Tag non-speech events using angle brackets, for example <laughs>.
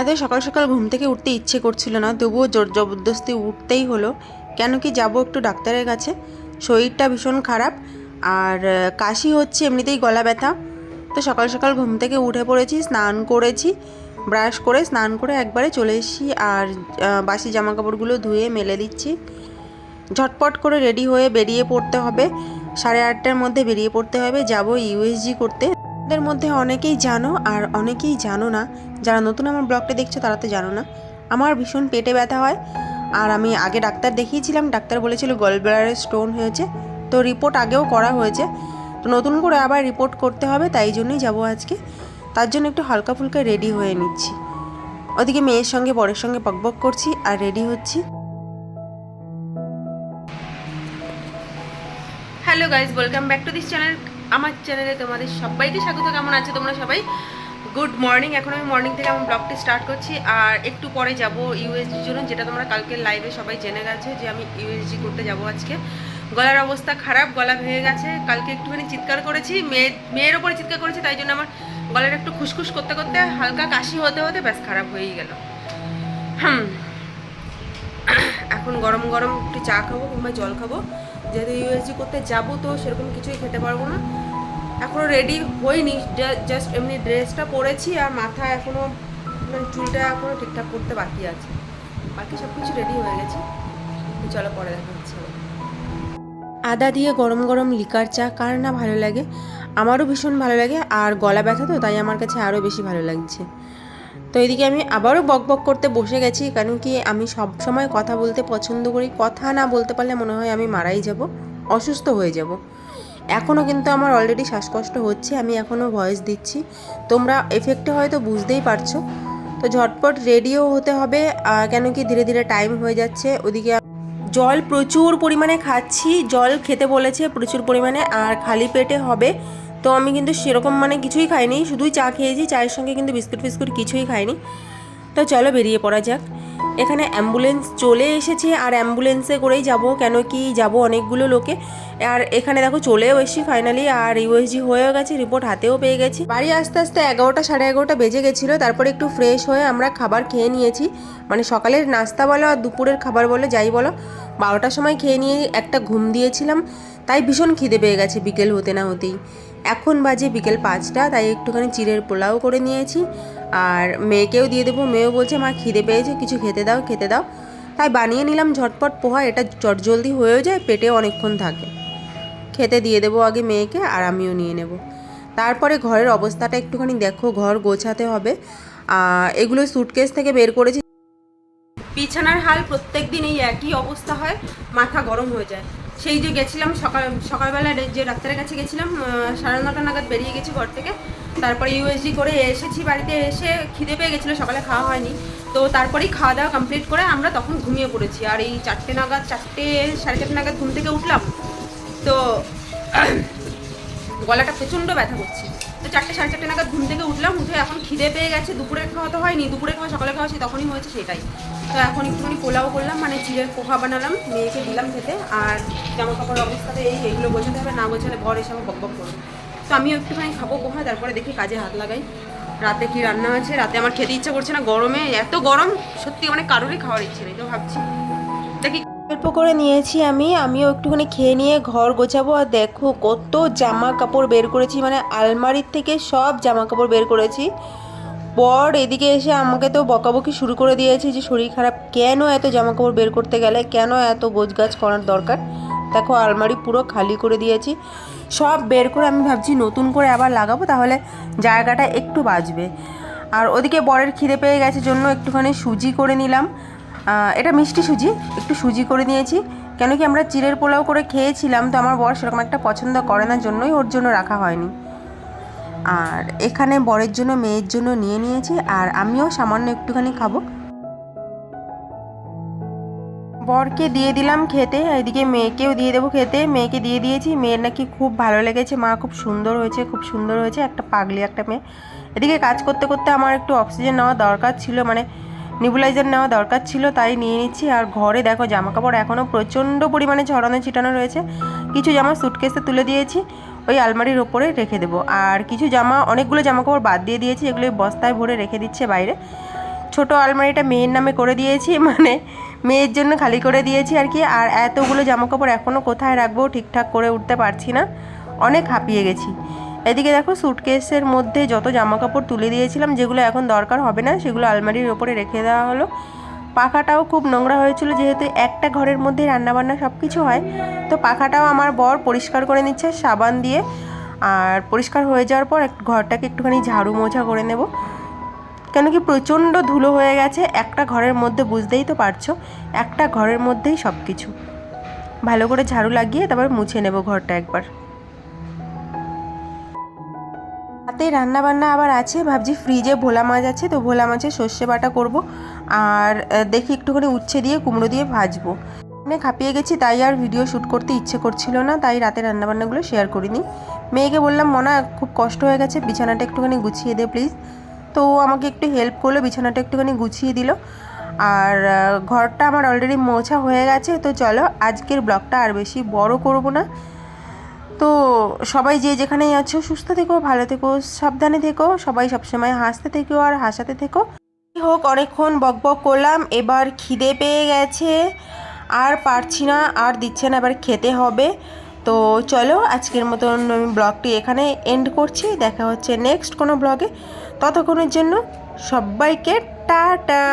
এত সকাল সকাল ঘুম থেকে উঠতে ইচ্ছে করছিল না, তবুও জোর জবরদস্তি উঠতেই হলো। কেন কি যাব একটু ডাক্তারের কাছে? শরীরটা ভীষণ খারাপ, আর কাশি হচ্ছে, এমনিতেই গলা ব্যথা। তো সকাল সকাল ঘুম থেকে উঠে পড়েছি, স্নান করেছি, ব্রাশ করে স্নান করে একবারে চলে এসেছি, আর বাসি জামা কাপড়গুলো ধুয়ে মেলে দিচ্ছি। ঝটপট করে রেডি হয়ে বেরিয়ে পড়তে হবে, সাড়ে আটটার মধ্যে বেরিয়ে পড়তে হবে, যাব ইউএসজি করতে। এদের মধ্যে অনেকেই জানো আর অনেকেই জানো না। যারা নতুন আমার ব্লগটা দেখছ তারা তো জানো না। আমার ভীষণ পেটে ব্যথা হয় আর আমি আগে ডাক্তার দেখিয়েছিলাম, ডাক্তার বলেছিল গলব্লাডারে স্টোন হয়েছে। তো রিপোর্ট আগেও করা হয়েছে। তো নতুন করে আবার রিপোর্ট করতে হবে, তাই জন্যই যাব আজকে। তার জন্য একটু হালকা ফুলকা রেডি হয়ে নিচ্ছি। ওদিকে মেয়ের সঙ্গে, বরের সঙ্গে বকবক করছি আর রেডি হচ্ছি। Hello guys welcome back to this channel আমার চ্যানেলে তোমাদের সবাইকে স্বাগত। কেমন আছে তোমরা সবাই? গুড মর্নিং এখন আমি মর্নিং থেকে আমি ব্লগটি স্টার্ট করছি। আর একটু পরে যাব ইউএসজির জন্য, যেটা তোমরা কালকে লাইভে সবাই জেনে গেছো যে আমি ইউএসজি করতে যাব আজকে। গলার অবস্থা খারাপ, গলা ভেঙে গেছে। কালকে একটুখানি চিৎকার করেছি। মেয়ে, মেয়ের ওপরে চিৎকার করেছি, তাই জন্য আমার গলাটা একটু খুসখুস করতে করতে হালকা কাশি হতে হতে ব্যাস খারাপ হয়েই গেল। হুম। এখন গরম গরম একটু চা খাব কিংবা জল খাব। যেহেতু ইউএসজি করতে যাব তো সেরকম কিছুই খেতে পারব না। এখনও রেডি হইনি জাস্ট এমনি ড্রেসটা পরেছি আর মাথা এখনও মানে চুলটা এখনও ঠিকঠাক করতে বাকি আছে। বাকি সব কিছু রেডি হয়ে গেছে। চলো পরে দেখা হচ্ছে। আদা দিয়ে গরম গরম লিকার চা, কার না ভালো লাগে? আমারও ভীষণ ভালো লাগে আর গলা ব্যথা তো, তাই আমার কাছে আরও বেশি ভালো লাগছে। তো এদিকে আমি আবারও বক বক করতে বসে গেছি, কারণ কি আমি সব সময় কথা বলতে পছন্দ করি। কথা না বলতে পারলে মনে হয় আমি মারাই যাব, অসুস্থ হয়ে যাব। এখনও কিন্তু আমার অলরেডি শ্বাসকষ্ট হচ্ছে, আমি এখনও ভয়েস দিচ্ছি। তোমরা এফেক্টে হয়তো বুঝতেই পারছ। তো ঝটপট রেডিও হতে হবে কেন কি ধীরে ধীরে টাইম হয়ে যাচ্ছে। ওদিকে জল প্রচুর পরিমাণে খাচ্ছি, জল খেতে বলেছে প্রচুর পরিমাণে, আর খালি পেটে হবে। তো আমি কিন্তু সেরকম মানে কিছুই খাইনি, শুধুই চা খেয়েছি, চায়ের সঙ্গে কিন্তু বিস্কুট ফিস্কুট কিছুই খাইনি। তো চলো বেরিয়ে পড়া যাক। এখানে অ্যাম্বুলেন্স চলে এসেছে, আর অ্যাম্বুলেন্সে করেই যাব, কেন কি যাব অনেকগুলো লোকে। আর এখানে দেখো চলেও এসেছি ফাইনালি আর ইউএসজি হয়েও গেছে রিপোর্ট হাতেও পেয়ে গেছি। বাড়ি আস্তে আস্তে এগারোটা সাড়ে এগারোটা বেজে গেছিল, তারপরে একটু ফ্রেশ হয়ে আমরা খাবার খেয়ে নিয়েছি। মানে সকালের নাস্তা বলো আর দুপুরের খাবার বলো, যাই বলো, বারোটার সময় খেয়ে নিয়ে একটা ঘুম দিয়েছিলাম। তাই ভীষণ খিদে পেয়ে গেছে বিকেল হতে না হতেই। এখন বাজে বিকেল পাঁচটা, তাই একটুখানি চিড়ের পোলাও করে নিয়েছি। আর মেয়েকেও দিয়ে দেবো, মেয়েও বলছে, মা, খিদে পেয়েছে, কিছু খেতে দাও খেতে দাও। তাই বানিয়ে নিলাম ঝটপট পোহা, এটা চটজলদি হয়েও যায়, পেটে অনেকক্ষণ থাকে। খেতে দিয়ে দেবো আগে মেয়েকে, আর আমিও নিয়ে নেব। তারপরে ঘরের অবস্থাটা একটুখানি দেখো, ঘর গোছাতে হবে। এগুলো সুটকেস থেকে বের করেছি। বিছানার হাল প্রত্যেক দিন এই একই অবস্থা হয়, মাথা গরম হয়ে যায়। সেই যে গেছিলাম, সকাল, সকালবেলা যে ডাক্তারের কাছে গেছিলাম সাড়ে নটা নাগাদ বেরিয়ে গেছি ঘর থেকে। তারপরে ইউএসজি করে এসেছি বাড়িতে এসে খিদে পেয়ে গেছিল, সকালে খাওয়া হয়নি। তো তারপরেই খাওয়া দাওয়া কমপ্লিট করে আমরা তখন ঘুমিয়ে পড়েছি। আর এই চারটে নাগাদ, চারটে, সাড়ে চারটে নাগাদ ঘুম থেকে উঠলাম। তো <coughs> গলাটা প্রচণ্ড ব্যথা করছে। তো চারটে, সাড়ে চারটে নাগাদ ঘুম থেকে উঠলাম, উঠে এখন খিদে পেয়ে গেছে, দুপুরে খাওয়া তো হয়নি, দুপুরে খাওয়া, সকালে খাওয়া তখনই হয়েছে সেটাই। তো এখন একটুখানি পোলাও করলাম মানে চিড়ের পোহা বানালাম, মেয়েকে দিলাম খেতে, আর জামা কাপড় অবস্থাতে এই এগুলো বোঝাতে হবে, না বোঝালে ঘর এসে আমার বক করবে। তো আমিও একটুখানি খাব পোহা, তারপরে দেখি কাজে হাত লাগাই। রাতে কি রান্না আছে রাতে আমার খেতে ইচ্ছা করছে না, গরমে, এত গরম, সত্যি মানে কারোরই খাওয়ার ইচ্ছে নেই, তো ভাবছি দেখি অল্প করে নিয়েছি আমি। আমিও একটুখানি খেয়ে নিয়ে ঘর গোছাবো। আর দেখো কত জামা কাপড় বের করেছি। মানে আলমারির থেকে সব জামা কাপড় বের করেছি। বর এদিকে এসে আমাকে তো বকাবকি শুরু করে দিয়েছে যে, শরীর খারাপ কেন এত জামা কাপড় বের করতে গেলে? কেন এত গোছগাছ করার দরকার? দেখো আলমারি পুরো খালি করে দিয়েছি। সব বের করে আমি ভাবছি নতুন করে আবার লাগাবো, তাহলে জায়গাটা একটু বাঁচবে। আর ওদিকে বরের খিদে পেয়ে গেছে জন্য একটুখানি সুজি করে নিলাম। এটা মিষ্টি সুজি, একটু সুজি করে নিয়েছি। কেন কি আমরা চিড়ের পোলাও করে খেয়েছিলাম, তো আমার বর সেরকম একটা পছন্দ করে না, জন্যই ওর জন্য রাখা হয়নি। আর এখানে বরের জন্য, মেয়ের জন্য নিয়ে নিয়েছি, আর আমিও সামান্য একটুখানি খাব। বরকে দিয়ে দিলাম খেতে এদিকে মেয়েকেও দিয়ে দেবো খেতে। মেয়েকে দিয়ে দিয়েছি, মেয়ের নাকি খুব ভালো লেগেছে, মা খুব সুন্দর হয়েছে, খুব সুন্দর হয়েছে, একটা পাগলি একটা মেয়ে। এদিকে কাজ করতে করতে আমার একটু অক্সিজেন নেওয়া দরকার ছিল মানে নিবুলাইজার নেওয়া দরকার ছিল, তাই নিয়ে নিচ্ছি। আর ঘরে দেখো জামা কাপড় এখনও প্রচণ্ড পরিমাণে ছড়ানো ছিটানো রয়েছে। কিছু জামা সুটকেসে তুলে দিয়েছি, ওই আলমারির ওপরে রেখে দেবো। আর কিছু জামা, অনেকগুলো জামা কাপড় বাদ দিয়ে দিয়েছি, এগুলো বস্তায় ভরে রেখে দিচ্ছে বাইরে। ছোট আলমারিটা মেয়ের নামে করে দিয়েছি <laughs> মানে মেয়ের জন্য খালি করে দিয়েছি আর কি। আর এতগুলো জামা কাপড় এখনও কোথায় রাখব, ঠিকঠাক করে উঠতে পারছি না। অনেক হাঁপিয়ে গেছি। এদিকে দেখো সুটকেসের মধ্যে যত জামা কাপড় তুলে দিয়েছিলাম, যেগুলো এখন দরকার হবে না, সেগুলো আলমারির ওপরে রেখে দেওয়া হলো। পাখাটাও খুব নোংরা হয়েছিল, যেহেতু একটা ঘরের মধ্যে রান্নাবান্না সব কিছু হয়, তো পাখাটাও আমার বর পরিষ্কার করে নিচ্ছে সাবান দিয়ে। আর পরিষ্কার হয়ে যাওয়ার পর এক- ঘরটাকে একটুখানি ঝাড়ু মোছা করে নেব। কেন কি প্রচণ্ড ধুলো হয়ে গেছে, একটা ঘরের মধ্যে বুঝতেই তো পারছ, একটা ঘরের মধ্যেই সব কিছু ভালো করে ঝাড়ু লাগিয়ে তারপর মুছে নেব ঘরটা একবার। হাতে রান্নাবান্না আবার আছে, ভাবছি ফ্রিজে ভোলা মাছ আছে, তো ভোলা মাছের সর্ষে বাটা করব। আর দেখি একটুখানি উচ্ছে দিয়ে, কুমড়ো দিয়ে ভাজবো। অনেক হাঁপিয়ে গেছি, তাই আর ভিডিও শ্যুট করতে ইচ্ছে করছিল না, তাই রাতে রান্নাবান্নাগুলো শেয়ার করিনি। মেয়েকে বললাম, মনা, খুব কষ্ট হয়ে গেছে, বিছানাটা একটুখানি গুছিয়ে দে প্লিজ তো আমাকে একটু হেল্প করল, বিছানাটা একটুখানি গুছিয়ে দিল। আর ঘরটা আমার অলরেডি মোছা হয়ে গেছে, তো চলো আজকের ব্লগটা আর বেশি বড় করব না। তো সবাই যে যেখানেই আছো, সুস্থ থেকো, ভালো থেকো, সাবধানে থেকো, সবাই সবসময় হাসতে থেকো আর হাসাতে থেকো। হোক, অনেকক্ষণ বক বক করলাম, এবার খিদে পেয়ে গেছে, আর পারছি না, আর দিচ্ছে না, এবার খেতে হবে। তো চলো, আজকের মতন আমি ব্লগটি এখানে এন্ড করছি। দেখা হচ্ছে নেক্সট কোনো ব্লগে। ততক্ষণের জন্য সবাইকে টাটা!